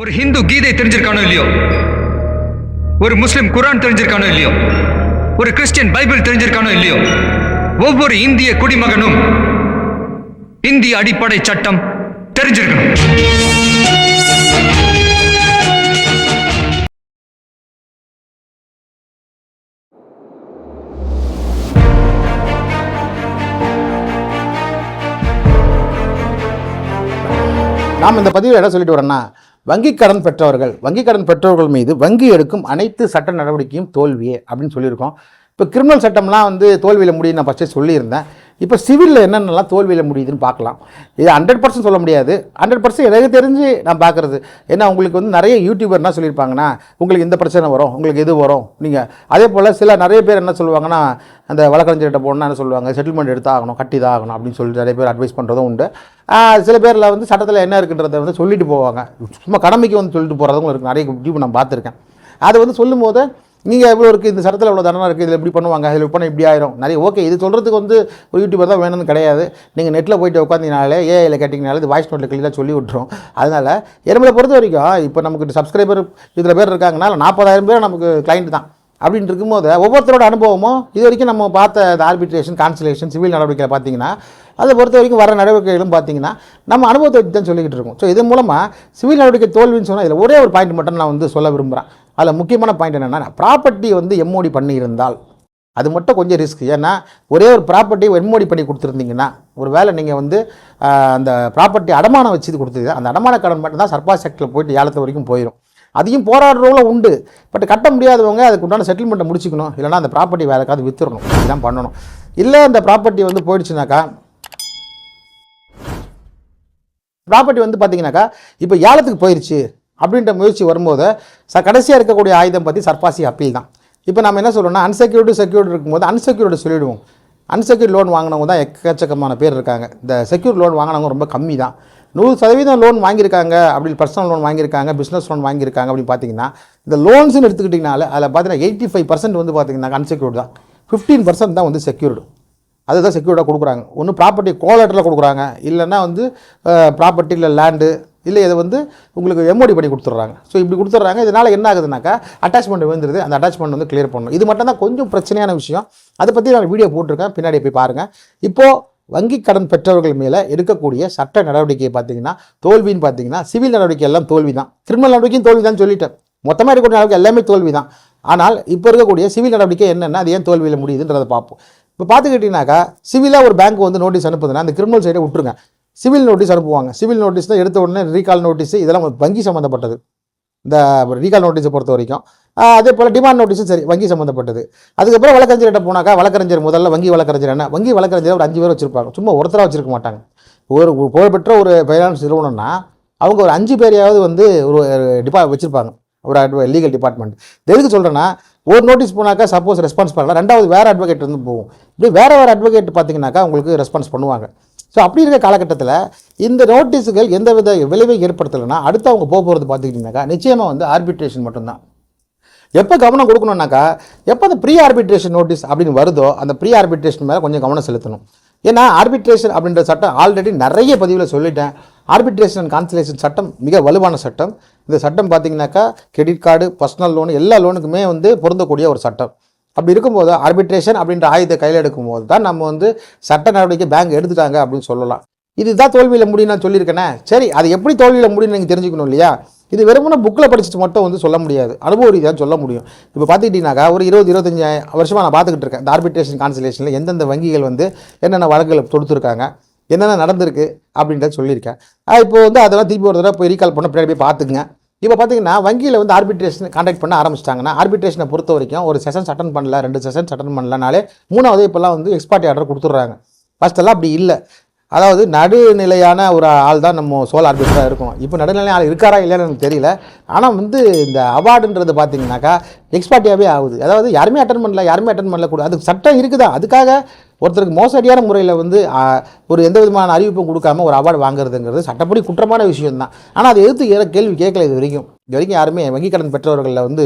ஒரு ஹிந்து கீதை தெரிஞ்சிருக்கானோ இல்லையோ? ஒரு முஸ்லிம் குரான் தெரிஞ்சிருக்கானோ இல்லையோ? ஒரு கிறிஸ்டியன் பைபிள் தெரிஞ்சிருக்கானோ இல்லையோ? ஒவ்வொரு இந்திய குடிமகனும் இந்திய அடிப்படை சட்டம் தெரிஞ்சிருக்கணும். நாம் இந்த பதிவில் என்ன சொல்லிட்டு வரோம்னா வங்கி கடன் பெற்றவர்கள் வங்கி கடன் பெற்றவர்கள் மீது வங்கி எடுக்கும் அனைத்து சட்ட நடவடிக்கையும் தோல்வியே அப்படின்னு சொல்லியிருக்கோம். இப்போ கிரிமினல் சட்டம்லாம் வந்து தோல்வியில் முடியும் நான் ஃபஸ்ட்டே சொல்லியிருந்தேன். இப்போ சிவிலில் என்னென்னலாம் தோல்வியில் முடியுதுன்னு பார்க்கலாம். இது ஹண்ட்ரட் பர்சன்ட் சொல்ல முடியாது. ஹண்ட்ரட் பர்சன்ட் எனக்கு தெரிஞ்சு நான் பார்க்குறது. ஏன்னா உங்களுக்கு வந்து நிறைய யூடியூபர் என்ன சொல்லியிருப்பாங்கன்னா உங்களுக்கு இந்த பிரச்சனை வரும் உங்களுக்கு இது வரும். நீங்கள் அதே போல் சில நிறைய பேர் என்ன சொல்லுவாங்கன்னா அந்த வழக்கறிஞர்கிட்ட போனால் என்ன சொல்லுவாங்க செட்டில்மெண்ட் எடுத்தாகணும் கட்டி தான் ஆகணும் அப்படின்னு சொல்லி நிறைய பேர் அட்வைஸ் பண்ணுறதும் உண்டு. சில பேரில் வந்து சட்டத்தில் என்ன இருக்குன்றதை வந்து சொல்லிட்டு போவாங்க. சும்மா கடமைக்கு வந்து சொல்லிட்டு போகிறதும் இருக்குது நிறைய யூடியூப் நான் பார்த்துருக்கேன். அது வந்து சொல்லும்போது நீங்கள் எவ்வளோ இருக்குது இந்த சட்டத்தில் இவ்வளோ தண்டனை இருக்குது இதில் இப்படி பண்ணுவாங்க. இதில் பண்ண இப்படி ஆயிரும். நிறைய ஓகே இது சொல்கிறதுக்கு வந்து ஒரு யூடியூபர் தான் வேணும்னு கிடையாது. நீங்கள் நெட்டில் போயிட்டு உட்காந்திங்கனாலே ஏஐயில் கேட்டிங்கனாலே இது வாய்ஸ் நோட்டில் கிளியராக சொல்லி விட்டுரும். அதனால் நம்மளை பொறுத்த வரைக்கும் இப்போ நமக்கு சப்ஸ்கிரைபர் இதில் பேர் இருக்காங்கன்னா நாற்பதாயிரம் பேர் நமக்கு கிளைண்ட் தான். அப்படின்னு இருக்கும்போது ஒவ்வொருத்தரோட அனுபவமும் இது வரைக்கும் நம்ம பார்த்த இந்த ஆர்பிட்ரேஷன் கான்சலேஷன் சிவில் நடவடிக்கையில் பார்த்தீங்கன்னா அதை பொறுத்த வரைக்கும் வர நடவடிக்கைகளும் பார்த்தீங்கன்னா நம்ம அனுபவத்தை தான் சொல்லிக்கிட்டு இருக்கோம். ஸோ இது மூலமாக சிவில் நடவடிக்கை தோல்வின்னு சொன்னால் இதில் ஒரே ஒரு பாயிண்ட் மட்டும் நான் வந்து சொல்ல விரும்புகிறேன் அதில் முக்கியமான பாயிண்ட் என்னென்னா ப்ராப்பர்ட்டி வந்து எம்ஓடி பண்ணியிருந்தால் அது மட்டும் கொஞ்சம் ரிஸ்க் ஏன்னா ஒரே ஒரு ப்ராப்பர்ட்டி எம்ஓடி பண்ணி கொடுத்துருந்தீங்கன்னா ஒரு வேளை நீங்கள் வந்து அந்த ப்ராப்பர்ட்டி அடமானம் வச்சு கொடுத்தது அந்த அடமான கடன் மட்டும் தான் சர்பாஸ் செக்டரில் போயிட்டு ஏலத்து வரைக்கும் போயிடும் அதையும் போராடுறவங்கள உண்டு. பட் கட்ட முடியாதவங்க அதுக்கு உண்டான செட்டில்மெண்ட்டை முடிச்சுக்கணும். இல்லைனா அந்த ப்ராப்பர்ட்டி வேலைக்காவது வித்துடணும் இதெல்லாம் பண்ணணும். இல்லை அந்த ப்ராப்பர்ட்டி வந்து போயிடுச்சுனாக்கா ப்ராப்பர்ட்டி வந்து பார்த்தீங்கன்னாக்கா இப்போ ஏலத்துக்கு போயிடுச்சு அப்படின்ற முயற்சி வரும்போது ச கடைசியாக இருக்கக்கூடிய ஆயுதம் பற்றி சர்பாசி அப்பீல் தான். இப்போ நம்ம என்ன சொல்றோம்னா அன்செக்யூர்டு செக்யூர்டு இருக்கும்போது அன்செக்யூர்டு சொல்லிவிடுவோம் அன்செக்யூர்ட் லோன் வாங்கினவங்க தான் எக்கச்சக்கமான பேர் இருக்காங்க. இந்த செக்யூர் லோன் வாங்கினவங்க ரொம்ப கம்மி தான். நூறு சதவீதம் லோன் வாங்கியிருக்காங்க அப்படி பர்சனல் லோன் வாங்கியிருக்காங்க பிஸ்னஸ் லோன் வாங்கியிருக்காங்க அப்படின்னு பார்த்தீங்கன்னா இந்த லோன்ஸ்னு எடுத்துக்கிட்டிங்கனால அதில் பார்த்தீங்கன்னா எயிட்டி ஃபைவ் பர்சன்ட் வந்து பார்த்தீங்கன்னா அன்செக்யூர்டு தான். ஃபிஃப்டீன் பர்சன்ட் தான் வந்து செக்யூர்டு அதுதான் செக்யூர்டாக கொடுக்குறாங்க. ஒன்று ப்ராப்பர்ட்டி கோலட்டரில் கொடுக்குறாங்க. இல்லைன்னா வந்து ப்ராப்பர்ட்டி இல்லை லேண்டு இல்லை இதை வந்து உங்களுக்கு எம்ஓடி பண்ணி கொடுத்துட்றாங்க. ஸோ இப்படி கொடுத்துட்றாங்க. இதனால் என்ன ஆகுதுனாக்கா அட்டாச்மெண்ட் விழுந்துருது. அந்த அட்டாச்மெண்ட் வந்து கிளியர் பண்ணணும். இது மட்டும் தான் கொஞ்சம் பிரச்சனையான விஷயம். அதை பற்றி நான் வீடியோ போட்டிருக்கேன். பின்னாடி போய் பாருங்கள் இப்போது வங்கி கடன் பெற்றவர்கள் மேலே எடுக்கக்கூடிய சட்ட நடவடிக்கையை பார்த்தீங்கன்னா தோல்வின்னு பார்த்தீங்கன்னா சிவில் நடவடிக்கை எல்லாம் தோல்வி தான் கிரிமினல் நடவடிக்கையும் தோல்வி தான் சொல்லிட்டேன். மொத்தமாக இருக்கக்கூடிய நடவடிக்கை எல்லாமே தோல்வி தான் ஆனால் இப்போ இருக்கக்கூடிய சிவில் நடவடிக்கை என்னென்ன அது ஏன் தோல்வியில் முடியுதுன்றதை பார்ப்போம். இப்போ பார்த்துக்கிட்டிங்கனாக்கா சிவிலாக ஒரு பேங்க் வந்து நோட்டீஸ் அனுப்புதுன்னா அந்த கிரிமினல் சைடை விட்டுருங்க. சிவில் நோட்டீஸ் அனுப்புவாங்க. சிவில் நோட்டீஸ் தான் எடுத்த உடனே ரீகால் நோட்டீஸ் இதெல்லாம் வங்கி சம்மந்தப்பட்டது இந்த ரீகால் நோட்டீஸை பொறுத்த வரைக்கும். அதே போல் டிமாண்ட் நோட்டீஸும் சரி வங்கி சம்மந்தப்பட்டது அதுக்கப்புறம் வழக்கறிஞர்கிட்ட போனாக்கா வழக்கறிஞர் முதல்ல வங்கி வழக்கறிஞர் என்ன? வங்கி வழக்கறிஞர் ஒரு அஞ்சு பேர் வச்சுருப்பாங்க. சும்மா ஒருத்தராக வச்சிருக்க மாட்டாங்க. ஒரு புகழ்பெற்ற ஒரு ஃபைனான்ஸ் நிறுவனம்னா அவங்க ஒரு அஞ்சு பேரையாவது வந்து ஒரு டிபா வச்சுருப்பாங்க. ஒரு அட்வ லீகல் டிபார்ட்மெண்ட் எதுக்கு சொல்கிறேன்னா ஒரு நோட்டீஸ் போனாக்கா சப்போஸ் ரெஸ்பான்ஸ் பண்ணலாம். ரெண்டாவது வேறு அட்வொகேட் வந்து போகும். இப்படி வேறு வேறு அட்வொகேட் பார்த்தீங்கன்னாக்கா உங்களுக்கு ரெஸ்பான்ஸ் பண்ணுவாங்க. ஸோ அப்படி இருக்க காலகட்டத்தில் இந்த நோட்டீஸுகள் எந்த வித விளைவை ஏற்படுத்தலைன்னா அடுத்து அவங்க போக போகிறது பார்த்துக்கிட்டிங்கனாக்கா நிச்சயமாக வந்து ஆர்பிட்ரேஷன் மட்டும்தான். எப்போ கவனம் கொடுக்கணுன்னாக்கா எப்போ அந்த ப்ரீ ஆர்பிட்ரேஷன் நோட்டீஸ் அப்படின்னு வருதோ அந்த ப்ரீ ஆர்பிட்ரேஷன் மேலே கொஞ்சம் கவனம் செலுத்தணும். ஏன்னா ஆர்பிட்ரேஷன் அப்படின்ற சட்டம் ஆல்ரெடி நிறைய பதிவில் சொல்லிட்டேன். ஆர்பிட்ரேஷன் அண்ட் கான்சலேஷன் சட்டம் மிக வலுவான சட்டம். இந்த சட்டம் பார்த்தீங்கன்னாக்கா கிரெடிட் கார்டு பர்சனல் லோன் எல்லா லோனுக்குமே வந்து பொருந்தக்கூடிய ஒரு சட்டம். அப்படி இருக்கும்போது ஆர்பிட்ரேஷன் அப்படின்ற ஆயுதத்தை கையில் எடுக்கும்போது தான் நம்ம வந்து சட்ட நடவடிக்கை பேங்க் எடுத்துட்டாங்க அப்படின்னு சொல்லலாம். இதுதான் தோல்வியில் முடியும் நான் சொல்லியிருக்கேனே. சரி அது எப்படி தோல்வியில் முடியும்னு நீங்கள் தெரிஞ்சுக்கணும் இல்லையா? இது வெறுமனே புக்கில் படிச்சுட்டு மட்டும் வந்து சொல்ல முடியாது. அனுபவ ரீதியாக சொல்ல முடியும். இப்போ பார்த்துக்கிட்டிங்கனாக்கா ஒரு இருபது இருபத்தஞ்சு வருஷமாக நான் பார்த்துக்கிட்டு இருக்கேன். இந்த ஆர்பிட்ரேஷன் கான்சலேஷனில் எந்தெந்த வங்கிகள் வந்து என்னென்ன வழக்குகள் தொடுத்துருக்காங்க என்னென்ன நடந்திருக்கு அப்படின்றத சொல்லியிருக்கேன். இப்போ வந்து அதெல்லாம் திருப்பி ஒரு தடவை போய் ரீகால் பண்ண பின்னாடி போய் பார்த்துக்குங்க. இப்போ பார்த்தீங்கன்னா வங்கியில் வந்து ஆர்பிட்ரேஷன் கான்டாக்ட் பண்ண ஆரம்பிச்சிட்டாங்கன்னா ஆர்பிட்ரேஷனை பொறுத்த வரைக்கும் ஒரு செஷன்ஸ் அட்டன் பண்ணல ரெண்டு செஷன்ஸ் அட்டன் பண்ணலனாலே மூணாவது இப்போல்லாம் வந்து எக்ஸ்பார்ட்டி ஆர்டர் கொடுத்துட்றாங்க. ஃபஸ்ட்டெல்லாம் அப்படி இல்லை. அதாவது நடுநிலையான ஒரு ஆள் தான் நம்ம சோல் ஆர்பிட்டராக இருக்கும் இப்போ நடுநிலை ஆள் இருக்காரா இல்லைன்னு எனக்கு தெரியல. ஆனால் வந்து இந்த அவார்டுன்றது பார்த்தீங்கன்னாக்கா எக்ஸ்பார்ட்டியாகவே ஆகுது. அதாவது யாருமே அட்டன் பண்ணல யாருமே அட்டன் பண்ணல கூட. அதுக்கு சட்டம் இருக்குதா? அதுக்காக ஒருத்தருக்கு மோசடியான முறையில் வந்து ஒரு எந்த விதமான அறிவிப்பும் கொடுக்காம ஒரு அவார்டு வாங்குறதுங்கிறது சட்டப்படி குற்றமான விஷயம் தான் ஆனால் அதை எதிர்த்து ஏற கேள்வி கேட்கல இது வரைக்கும். இது வரைக்கும் யாருமே வங்கி கடன் பெற்றவர்களில் வந்து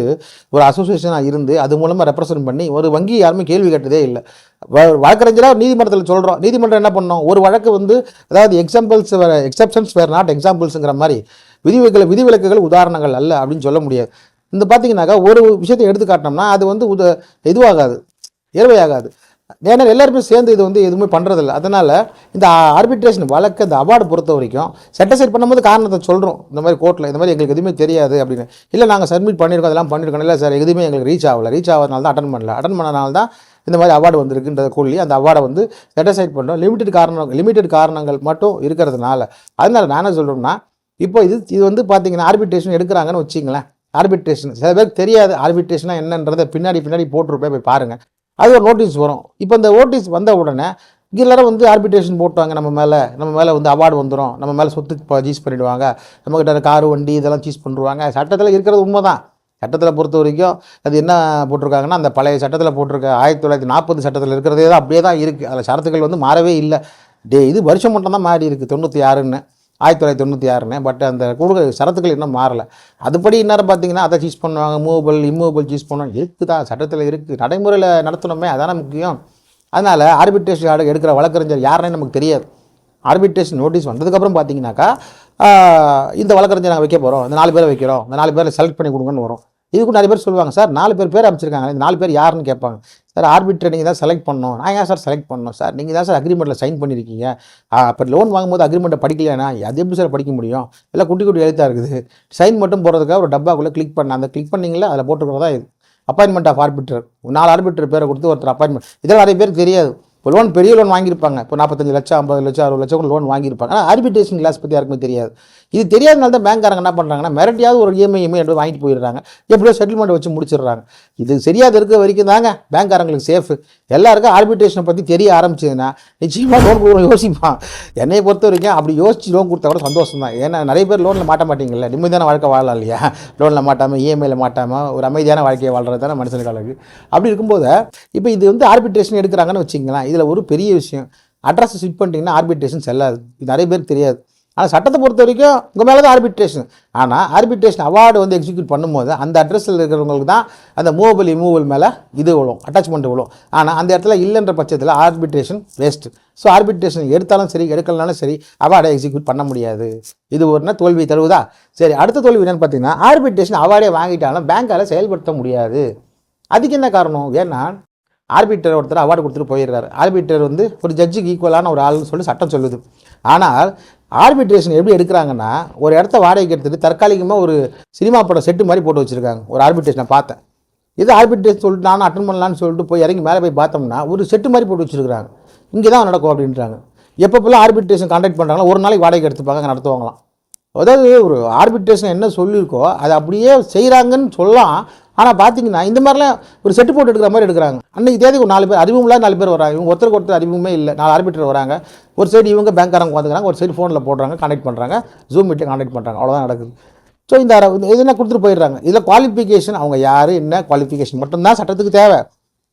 ஒரு அசோசியேஷனாக இருந்து அது மூலமாக ரெப்ரசன்ட் பண்ணி ஒரு வங்கி யாருமே கேள்வி கேட்டதே இல்லை. வ- வழக்கறிஞராக நீதிமன்றத்தில் சொல்கிறோம் நீதிமன்றம் என்ன பண்ணோம்? ஒரு வழக்கு வந்து அதாவது எக்ஸாம்பிள்ஸ் வேறு எக்ஸப்ஷன்ஸ் வேறு நாட் எக்ஸாம்பிள்ஸுங்கிற மாதிரி விதிவிலக்கு விதிவிலக்குகள் உதாரணங்கள் அல்ல அப்படின்னு சொல்ல முடியாது. இந்த பார்த்தீங்கன்னாக்கா ஒரு விஷயத்தை எடுத்து காட்டினோம்னா அது வந்து உத இதுவாகாது. ஏர்வையாகாது ஏன்னா எல்லாருமே சேர்ந்து இது வந்து எதுவுமே பண்ணுறதில்ல அதனால் இந்த ஆர்பிட்ரேஷன் வழக்கு இந்த அவார்டு பொறுத்த வரைக்கும் செட்டிஸ்ஃபைட் பண்ணும்போது காரணத்தை சொல்கிறோம் இந்த மாதிரி கோர்ட்டில் இந்த மாதிரி எங்களுக்கு எதுவுமே தெரியாது அப்படின்னு. இல்லை நாங்கள் சப்மிட் பண்ணியிருக்கோம் அதெல்லாம் பண்ணியிருக்கோம். இல்லை சார் எதுவுமே எங்களுக்கு ரீச் ஆகலை. ரீச் ஆகிறதுனால தான் அட்டன் பண்ணல. அட்டன் பண்ணனால தான் இந்த மாதிரி அவார்டு வந்திருக்குன்றதை கொள்ளி அந்த அவார்டை வந்து செட்டிஸ்ஃபைட் பண்ணுறோம் லிமிட்டட் காரணம் லிமிட்டட் காரணங்கள் மட்டும் இருக்கிறதுனால. அதனால் நான் என்ன சொல்கிறோம்னா இப்போ இது இது வந்து பார்த்தீங்கன்னா ஆர்பிட்ரேஷன் எடுக்கிறாங்கன்னு வச்சிங்களேன் ஆர்பிட்ரேஷன் சில பேருக்கு தெரியாது. ஆர்பிட்ரேஷனாக என்னன்றதை பின்னாடி பின்னாடி போட்டிருப்பேன். போய் பாருங்கள் அது ஒரு நோட்டீஸ் வரும். இப்போ இந்த நோட்டீஸ் வந்த உடனே இங்க எல்லாரும் வந்து ஆர்பிட்ரேஷன் போட்டாங்க நம்ம மேலே. நம்ம மேலே வந்து அவார்டு வந்துடும் நம்ம மேலே சொத்து சீஸ் பண்ணிடுவாங்க. நம்மக்கிட்ட காரு வண்டி இதெல்லாம் சீஸ் பண்ணிடுவாங்க சட்டத்தில் இருக்கிறது உண்மை தான் சட்டத்தில் பொறுத்த வரைக்கும் அது என்ன போட்டிருக்காங்கன்னா அந்த பழைய சட்டத்தில் போட்டிருக்க ஆயிரத்தி தொள்ளாயிரத்தி நாற்பது சட்டத்தில் இருக்கிறதே தான் அப்படியே தான் இருக்குது அதில் சரத்துக்கள் வந்து மாறவே இல்லை. டே இது வருஷம் மட்டும் தான் மாறி இருக்குது தொண்ணூற்றி ஆறுன்னு. ஆயிரத்தி தொள்ளாயிரத்தி தொண்ணூற்றி ஆறுன்னு பட் அந்த கொடுக்க சரத்துக்கள் இன்னும் மாறலை. அதுபடி இந்நேரம் பார்த்தீங்கன்னா அதை சீஸ் பண்ணுவாங்க மூவபிள் இம்மூவபிள் சீஸ் பண்ணுவாங்க. இருக்குதா? தான் சட்டத்தில் இருக்குது நடைமுறையில் நடத்தணுமே அதான முக்கியம். அதனால் ஆர்பிட்ரேஷன் ஆர்டர் எடுக்கிற வழக்கறிஞர் யாருன்னே நமக்கு தெரியாது. ஆர்பிட்ரேஷன் நோட்டீஸ் வந்ததுக்கப்புறம் பார்த்தீங்கன்னாக்கா இந்த வழக்கறிஞர் நாங்கள் வைக்க போகிறோம் இந்த நாலு பேரை வைக்கிறோம். இந்த நாலு பேரை செலக்ட் பண்ணி கொடுங்கன்னு வரும். இதுக்கு நிறைய பேர் சொல்லுவாங்க சார் நாலு பேர் பேர் அமைச்சிருக்காங்க இந்த நாலு பேர் யாருன்னு கேட்பாங்க. சார் ஆர்பிட்ரே நீங்கள் தான் செலக்ட் பண்ணணும். நான் ஏன் சார் செலக்ட் பண்ணணும்? சார் நீங்கள் தான் சார் அக்ரிமெண்ட்டில் சைன் பண்ணியிருக்கீங்க அப்போ லோன் வாங்கும்போது அக்ரிமெண்ட்டை படிக்கலையானா அது எப்படி சார் படிக்க முடியும்? எல்லாம் குட்டி குட்டி எழுத்தாக இருக்குது. சைன் மட்டும் போடுறதுக்காக ஒரு டப்பாக்குள்ளே கிளிக் பண்ண அந்த கிளிக் பண்ணீங்களா அதில் போட்டுக்கிறதா இது? அப்பாயின்மெண்ட் ஆஃப் ஆர்பிட்டர் நாலு ஆர்பிட்டர் பேரை கொடுத்து ஒருத்தர் அப்பாயின்மெண்ட் இதெல்லாம் நிறைய பேருக்கு தெரியாது. இப்போ லோன் பெரிய லோன் வாங்கியிருப்பாங்க. இப்போ நாற்பத்தஞ்சு லட்சம் ஐம்பது லட்சம் அறுபது லட்சம் கூட லோன் வாங்கியிருப்பாங்க. ஆனால் ஆர்பிட்ரேஷன் கிளாஸ் பற்றி யாருக்குமே தெரியாது. இது தெரியாதனால தான் பேங்க்காரங்க என்ன பண்ணுறாங்கன்னா மிரட்டியாவது ஒரு இஎம்ஐ இஎம்ஐ எடுத்து வாங்கிட்டு போயிடுறாங்க. எப்படியோ செட்டில்மெண்ட் வச்சு முடிச்சிடுறாங்க. இது சரியாக இருக்க வரைக்கும் தாங்க பேங்க்காரங்களுக்கு சேஃபு எல்லாருக்கும் ஆர்பிட்ரேஷனை பற்றி தெரிய ஆரம்பிச்சதுன்னா நிச்சயமாக லோன் கொடுக்க யோசிப்பான். என்னை பொறுத்த வரைக்கும் அப்படி யோசிச்சு லோன் கொடுத்தா கூட சந்தோஷம் தான். ஏன்னா நிறைய பேர் லோனில் மாட்ட மாட்டீங்கல்ல. நிம்மதியான வாழ்க்கை வாழலாம் இல்லையா லோனில் மாட்டாமல் இஎம்ஐயில் மாட்டாமல் ஒரு அமைதியான வாழ்க்கையை வாழ்றது தானே மனுஷனுக்கு அழகு அப்படி இருக்கும்போது இப்போ இது வந்து ஆர்பிட்ரேஷன் எடுக்கிறாங்கன்னு வச்சிங்களேன் இதில் ஒரு பெரிய விஷயம் அட்ரஸ் ஃபிட் பண்ணிட்டீங்கன்னா ஆர்பிட்ரேஷன் செல்லாது. இது நிறைய பேர் தெரியாது. ஆனால் சட்டத்தை பொறுத்த வரைக்கும் உங்கள் மேலே தான் ஆர்பிட்ரேஷன் ஆனால் ஆர்பிட்ரேஷன் அவார்டு வந்து எக்ஸிக்யூட் பண்ணும்போது அந்த அட்ரஸில் இருக்கிறவங்களுக்கு தான் அந்த மூவபிள் இமூவல் மேலே இது விழும் அட்டாச்மெண்ட் விழும். ஆனால் அந்த இடத்துல இல்லைன்ற பட்சத்தில் ஆர்பிட்ரேஷன் வேஸ்ட்டு ஸோ ஆர்பிட்ரேஷன் எடுத்தாலும் சரி எடுக்கலனாலும் சரி அவார்டை எக்ஸிக்யூட் பண்ண முடியாது. இது ஒரு தோல்வி தருவதா சரி அடுத்த தோல்வி என்னன்னு பார்த்தீங்கன்னா ஆர்பிட்ரேஷன் அவார்டே வாங்கிட்டாலும் பேங்க்கால் செயல்படுத்த முடியாது. அதுக்கு என்ன காரணம்? ஏன்னா ஆர்பிட்டர் ஒருத்தர் அவார்டு கொடுத்துட்டு போயிடுறாரு. ஆர்பிட்டர் வந்து ஒரு ஜட்ஜுக்கு ஈக்குவலான ஒரு ஆள்னு சொல்லி சட்டம் சொல்லுது. ஆனால் ஆர்பிட்ரேஷன் எப்படி எடுக்கிறாங்கன்னா ஒரு இடத்த வாடகைக்கு எடுத்துகிட்டு தற்காலிகமாக ஒரு சினிமா படம் செட்டு மாதிரி போட்டு வச்சுருக்காங்க. ஒரு ஆர்பிட்ரேஷனை பார்த்தேன். இது ஆர்பிட்ரேஷன் சொல்லிட்டு நானும் அட்டன் பண்ணலான்னு சொல்லிட்டு போய் இறங்கி மேலே போய் பார்த்தோம்னா ஒரு செட்டு மாதிரி போட்டு வச்சுருக்காங்க இங்கே தான் நடக்கும் அப்படின்றாங்க. எப்பப்பெல்லாம் ஆர்பிட்ரேஷன் கான்டாக்ட் பண்ணுறாங்களோ ஒரு நாளைக்கு வாடகை எடுத்துப்பாங்க நடத்துவாங்களாம். அதாவது ஒரு ஆர்பிட்ரேஷன் என்ன சொல்லியிருக்கோ அதை அப்படியே செய்கிறாங்கன்னு சொல்லலாம். ஆனால் பார்த்தீங்கன்னா இந்த மாதிரிலாம் ஒரு செட்டு போட்டு எடுக்கிற மாதிரி எடுக்கிறாங்க. அன்னைக்கு தேதி ஒரு நாலு பேர் அறிமுகம் நாலு பேர் வராங்க. இவங்க ஒருத்தருக்கு ஒருத்தர் அறிமுகமே இல்லை. நாலு ஆர்பிட்டர் வராங்க. ஒரு சைடு இவங்க பேங்க்காரங்க வந்துக்கிறாங்க ஒரு சைடு ஃபோனில் போடுறாங்க கான்டாக்ட் பண்ணுறாங்க ஜூம் மீட்டில் கான்டாக்ட் பண்ணுறாங்க அவ்வளோதான் நடக்குது. ஸோ இந்த அர- இந்த இது என்ன கொடுத்துட்டு போயிடுறாங்க? இதில் குவாலிஃபிகேஷன் அவங்க யார் என்ன குவாலிஃபிகேஷன் மட்டும்தான் சட்டத்துக்கு தேவை.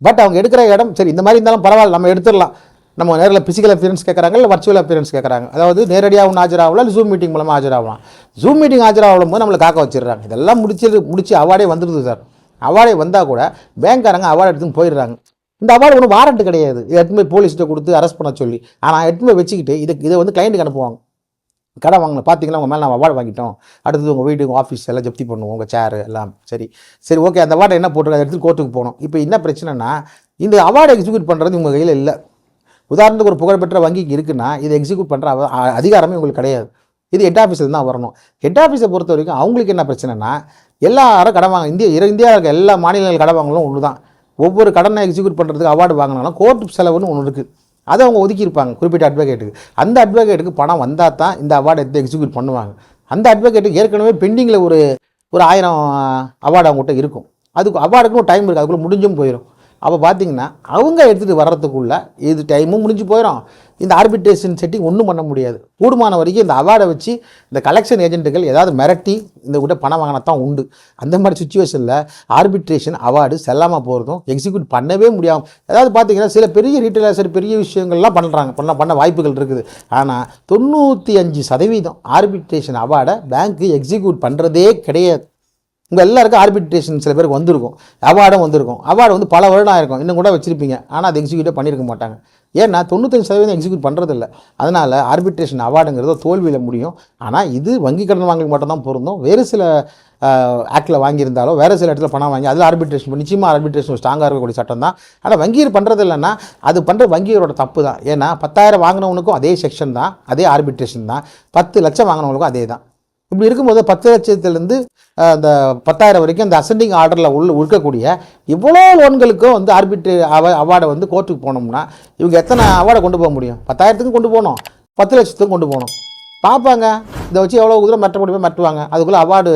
பட் அவங்க எடுக்கிற இடம் சரி இந்த மாதிரி இருந்தாலும் பரவாயில்ல நம்ம எடுத்துடலாம். நம்ம நேரில் ஃபிசிக்கல் அப்பியரன்ஸ் கேட்குறாங்க இல்லை வர்ச்சுவல் அப்பியரன்ஸ் கேட்குறாங்க. அதாவது நேரடியாக ஒன்று ஆஜராகலாம் இல்லை ஜூம் மீட்டிங் மூலமாக ஆஜராகலாம் ஜூம் மீட்டிங் ஆஜராகும் போது நம்மளை காக்க வச்சிடுறாங்க. இதெல்லாம் முடிச்சு முடிச்சு அவார்டே வந்துடுது சார் அவார்டே வந்தால் கூட பேங்க்காரங்க அவார்டு எடுத்துன்னு போயிடுறாங்க. இந்த அவார்டு ஒன்றும் வாரண்ட்டு கிடையாது. இதை போலீஸ்கிட்ட கொடுத்து அரெஸ்ட் பண்ண சொல்லி ஆனால் எடுத்துன்னு வச்சுக்கிட்டு இதுக்கு இதை வந்து கிளைண்ட்டுக்கு அனுப்புவாங்க. கடை வாங்கணும் பார்த்தீங்களா உங்கள் மேலே நம்ம அவார்டு வாங்கிட்டோம். அடுத்தது உங்கள் வீடு உங்கள் ஆஃபீஸ் எல்லாம் ஜப்தி பண்ணுவோம் உங்கள் சேர் எல்லாம். சரி. சரி ஓகே அந்த அவார்டை என்ன போட்டு எடுத்து கோர்ட்டுக்கு போகணும். இப்போ என்ன பிரச்சனைனா இந்த அவார்டை எக்ஸிக்யூட் பண்ணுறது உங்கள் கையில் இல்லை. உதாரணத்துக்கு ஒரு புகழ்பெற்ற வங்கிக்கு இருக்குன்னா இதை எக்ஸிக்யூட் பண்ணுற அதிகாரமே உங்களுக்கு கிடையாது. இது ஹெட் ஆஃபீஸில் தான் வரணும். ஹெட் ஆஃபீஸை பொறுத்த வரைக்கும் அவங்களுக்கு என்ன பிரச்சனைனா எல்லாரும் கடன் வாங்க இந்தியா இரு இந்தியாவில் இருக்க எல்லா மாநிலங்கள் கடன் வாங்கலும் ஒன்று தான் ஒவ்வொரு கடனை எக்ஸிக்யூட் பண்ணுறதுக்கு அவார்டு வாங்கினாலும் கோர்ட் செலவுன்னு ஒன்று இருக்குது அதை அவங்க ஒதுக்கியிருப்பாங்க குறிப்பிட்ட அட்வொகேட்டுக்கு அந்த அட்வொகேட்டுக்கு பணம் வந்தால் தான் இந்த அவார்டை எடுத்து எக்ஸிக்யூட் பண்ணுவாங்க. அந்த அட்வொகேட்டுக்கு ஏற்கனவே பெண்டிங்கில் ஒரு ஒரு ஆயிரம் அவார்டு அவங்ககிட்ட இருக்கும். அதுக்கு அவார்டுக்கு ஒரு டைம் இருக்குது அதுக்குள்ளே முடிஞ்சும் போயிடும் அப்போ பார்த்தீங்கன்னா அவங்க எடுத்துகிட்டு வர்றதுக்குள்ளே இது டைமும் முடிஞ்சு போயிடும் இந்த ஆர்பிட்ரேஷன் செட்டிங் ஒன்றும் பண்ண முடியாது. கூடுமான வரைக்கும் இந்த அவார்டை வச்சு இந்த கலெக்ஷன் ஏஜென்ட்டுகள் ஏதாவது மிரட்டி இந்த கூட பணம் வாங்கினா தான் உண்டு. அந்த மாதிரி சுச்சுவேஷனில் ஆர்பிட்ரேஷன் அவார்டு செல்லாமல் போகிறதும் எக்ஸிக்யூட் பண்ணவே முடியாமல் ஏதாவது பார்த்தீங்கன்னா சில பெரிய ரீட்டைலர்ஸர் பெரிய விஷயங்கள்லாம் பண்ணுறாங்க பண்ண பண்ண வாய்ப்புகள் இருக்குது. ஆனால் தொண்ணூற்றி அஞ்சு சதவீதம் ஆர்பிட்ரேஷன் அவார்டை பேங்க்கு எக்ஸிக்யூட் பண்ணுறதே கிடையாது. உங்கள் எல்லாருக்கும் ஆர்பிட்ரேஷன் சில பேருக்கு வந்திருக்கும். அவார்டும் வந்திருக்கும். அவார்டு வந்து பல வருடம் ஆயிருக்கும். இன்னும் கூட வச்சுருப்பீங்க. ஆனால் அது எக்ஸிக்யூட்டே பண்ணியிருக்க மாட்டாங்க. ஏன்னா தொண்ணூத்தஞ்சு சதவீதம் எக்ஸிக்யூட் பண்ணுறதில்ல அதனால் ஆர்பிட்ரேஷன் அவார்டுங்கிறது தோல்வியில் முடியும். ஆனால் இது வங்கி கடன் வாங்கல் மட்டும்தான் பொருந்தும். வேறு சில ஆக்டில் வாங்கியிருந்தாலோ வேறு சில இடத்துல பணம் வாங்கி அதில் ஆர்பிட்ரேஷன் நிச்சயமாக ஆர்பிட்ரேஷன் ஸ்ட்ராங்காக இருக்கக்கூடிய சட்டம் தான். ஆனால் வங்கியர் பண்ணுறது இல்லைன்னா அது பண்ணுற வங்கியரோட தப்பு தான். ஏன்னா பத்தாயிரம் வாங்கினவனுக்கும் அதே செக்ஷன் தான் அதே ஆர்பிட்ரேஷன் தான். பத்து லட்சம் வாங்கினவங்களுக்கும் அதே தான். இப்படி இருக்கும்போது பத்து லட்சத்துலேருந்து அந்த பத்தாயிரம் வரைக்கும் அந்த அசெண்டிங் ஆர்டரில் உள்ள இருக்கக்கூடிய இவ்வளோ லோன்களுக்கும் வந்து ஆர்பிட்ரே அவ அவார்டை வந்து கோர்ட்டுக்கு போனோம்னா இவங்க எத்தனை அவார்டை கொண்டு போக முடியும்? பத்தாயிரத்துக்கும் கொண்டு போகணும். பத்து லட்சத்துக்கும் கொண்டு போகணும். பார்ப்பாங்க. இதை வச்சு எவ்வளோ குதிரை மெட்ட முடியுமோ மெட்டுவாங்க அதுக்குள்ளே அவார்டு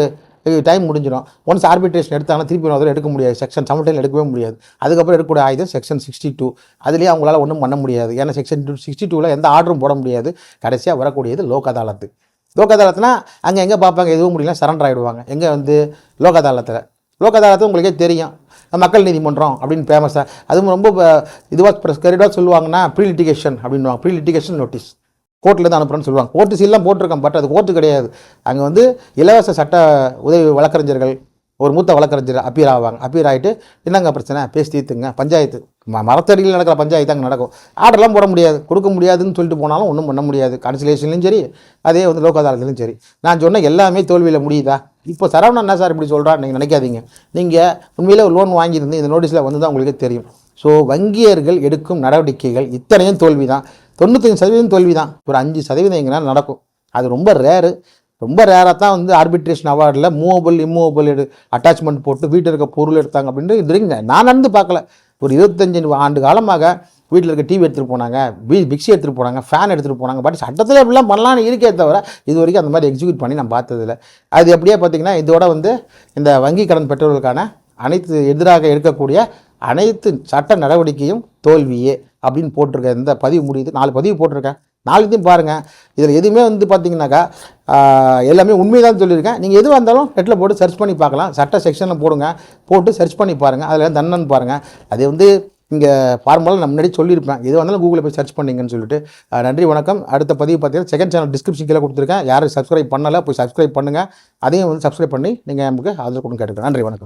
டைம் முடிஞ்சிடும். ஒன்ஸ் ஆர்பிட்ரேஷன் எடுத்தாங்கன்னா திருப்பி அதில் எடுக்க முடியாது. செக்ஷன் சமட்டையில் எடுக்கவே முடியாது. அதுக்கப்புறம் எடுக்கக்கூடிய ஆயுதம் செக்ஷன் சிக்ஸ்டி டூ அதுலேயே அவங்களால ஒன்றும் பண்ண முடியாது. ஏன்னா செக்ஷன் டூ சிக்ஸ்டி டூவில் எந்த ஆர்டரும் போட முடியாது. கடைசியாக வரக்கூடியது லோக் அதாலத்து. லோக் அங்கே எங்கே பார்ப்பாங்க எதுவும் முடியல சரண்டர் ஆகிடுவாங்க எங்கே வந்து லோக் அதாலத்தில் உங்களுக்கே தெரியும். மக்கள் நீதிமன்றம் அப்படின்னு ஃபேமஸாக அதுவும் ரொம்ப இதுவாக கரெக்டாக சொல்லுவாங்கன்னா ப்ரீ லிட்டிகேஷன் அப்படின்வாங்க ப்ரீ லிட்டிகேஷன் நோட்டீஸ் கோர்ட்லேருந்து அனுப்புகிறேன்னு சொல்லுவாங்க கோர்ட்டு சீல்லாம் போட்டிருக்கேன் பட் அது கோர்ட்டு கிடையாது. அங்கே வந்து இலவச சட்ட உதவி வழக்கறிஞர்கள் ஒரு மூத்த வழக்கறிஞர் அப்பீர் ஆவாங்க. அப்பீர் ஆகிட்டு என்னங்க பிரச்சனை? பேசி தீர்த்துங்க. பஞ்சாயத்து. ம மரத்தடியில் நடக்கிற பஞ்சாயத்து அங்கே நடக்கும். ஆர்டர்லாம் போட முடியாது. கொடுக்க முடியாதுன்னு சொல்லிட்டு போனாலும் ஒன்றும் பண்ண முடியாது. கன்சிலேஷன்லையும் சரி அதே வந்து லோக் அதாலத்துலையும் சரி. நான் சொன்ன எல்லாமே தோல்வியில் முடியுதா? இப்போ சரவணன் என்ன சார் இப்படி சொல்கிறான்னு நீங்கள் நினைக்காதீங்க. நீங்கள் உண்மையிலே ஒரு லோன் வாங்கியிருந்து இந்த நோட்டீஸில் வந்து தான் உங்களுக்கு தெரியும். ஸோ வங்கியர்கள் எடுக்கும் நடவடிக்கைகள் இத்தனையும் தோல்வி தான் தொண்ணூத்தஞ்சு சதவீதம் தோல்வி தான் ஒரு அஞ்சு சதவீதம் எங்கேனா நடக்கும். அது ரொம்ப ரேரு ரொம்ப ரேராக தான் வந்து ஆர்பிட்ரேஷன் அவார்டில் மூவபிள் இம்மூவபிள் எடு அட்டாச்மெண்ட் போட்டு வீட்டில் இருக்க பொருள் எடுத்தாங்க அப்படின்ட்டு இது வரைக்கும் நான் நடந்து பார்க்கல. ஒரு இருபத்தஞ்சு ஆண்டு காலமாக வீட்டில் இருக்க டிவி எடுத்துகிட்டு போனாங்க பி பிக்ஸி எடுத்துகிட்டு போனாங்க ஃபேன் எடுத்துகிட்டு போனாங்க. பட் சட்டத்தில் எப்படிலாம் பண்ணலாம்னு இருக்கே தவிர இது வரைக்கும் அந்த மாதிரி எக்ஸிக்யூட் பண்ணி நான் பார்த்ததில்ல. அது எப்படியே பார்த்தீங்கன்னா இதோட வந்து இந்த வங்கி கடன் பெற்றோர்களுக்கான அனைத்து எதிராக இருக்கக்கூடிய அனைத்து சட்ட நடவடிக்கையும் தோல்வியே அப்படின்னு போட்டிருக்கேன் இந்த பதிவு முடியுது. நாலு பதிவு போட்டிருக்கேன். நாளைக்கும் பாருங்கள் இதில் எதுவுமே வந்து பார்த்தீங்கன்னாக்கா எல்லாமே உண்மை தான் சொல்லியிருக்கேன். நீங்கள் எதுவாக இருந்தாலும் நெட்டில் போட்டு சர்ச் பண்ணி பார்க்கலாம். சட்ட செக்ஷனில் போடுங்க. போட்டு சர்ச் பண்ணி பாருங்கள் அதில் தண்டனை பாருங்கள் அது வந்து இங்கே ஃபார்முலா நான் முன்னாடி சொல்லியிருப்பேன். எது வந்தாலும் கூகுளில் போய் சர்ச் பண்ணிங்கன்னு சொல்லிட்டு. நன்றி வணக்கம். அடுத்த பதிவு பார்த்தீங்கன்னா செகண்ட் சேனல் டிஸ்கிரிப்ஷன் கீழே கொடுத்துருக்கேன். யாரும் சப்ஸ்கிரைப் பண்ணலை போய் சப்ஸ்கிரைப் பண்ணுங்கள் அதையும் வந்து சப்ஸ்கிரைப் பண்ணி நீங்கள் நமக்கு ஆதரவு கொடுங்க. கேட்டுக்கிறேன் நன்றி வணக்கம்.